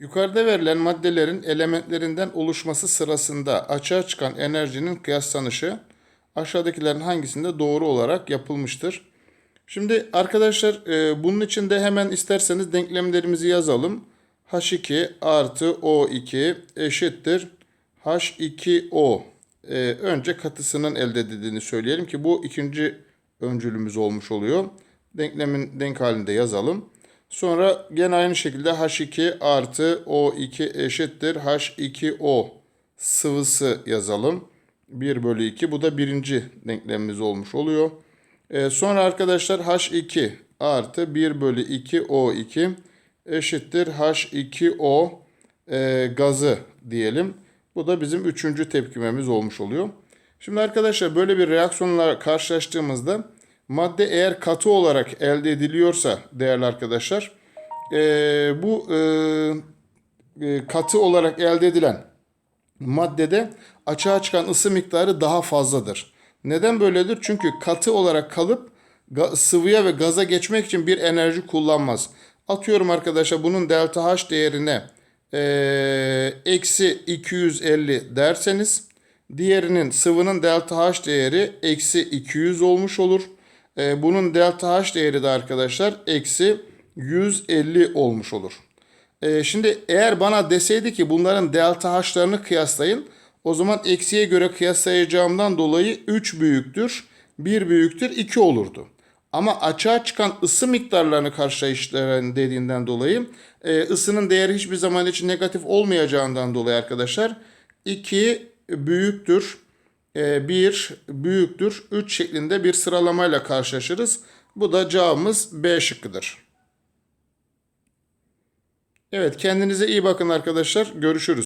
Yukarıda verilen maddelerin elementlerinden oluşması sırasında açığa çıkan enerjinin kıyaslanışı aşağıdakilerin hangisinde doğru olarak yapılmıştır? Şimdi arkadaşlar e, bunun için de hemen isterseniz denklemlerimizi yazalım. H2 artı O2 eşittir H2O. E, önce katısının elde edildiğini söyleyelim ki bu ikinci öncülümüz olmuş oluyor. Denklemin denk halinde yazalım. Sonra gene aynı şekilde H2 artı O2 eşittir H2O sıvısı yazalım. 1 bölü 2 bu da birinci denklemimiz olmuş oluyor. Ee, sonra arkadaşlar H2 artı 1 bölü 2 O2 eşittir H2O e, gazı diyelim. Bu da bizim üçüncü tepkimemiz olmuş oluyor. Şimdi arkadaşlar böyle bir reaksiyonla karşılaştığımızda madde eğer katı olarak elde ediliyorsa değerli arkadaşlar e, bu e, e, katı olarak elde edilen maddede açığa çıkan ısı miktarı daha fazladır. Neden böyledir? Çünkü katı olarak kalıp sıvıya ve gaza geçmek için bir enerji kullanmaz. Atıyorum arkadaşlar bunun delta H değerine eee, eksi 250 derseniz diğerinin sıvının delta H değeri eksi 200 olmuş olur. Eee, bunun delta H değeri de arkadaşlar eksi 150 olmuş olur. Ee, şimdi eğer bana deseydi ki bunların delta h'larını kıyaslayın. O zaman eksiye göre kıyaslayacağımdan dolayı 3 büyüktür, 1 büyüktür 2 olurdu. Ama açığa çıkan ısı miktarlarını karşılaştıran dediğinden dolayı e, ısının değeri hiçbir zaman için negatif olmayacağından dolayı arkadaşlar 2 büyüktür, 1 büyüktür, 3 şeklinde bir sıralamayla karşılaşırız. Bu da cevabımız B şıkkıdır. Evet kendinize iyi bakın arkadaşlar. Görüşürüz.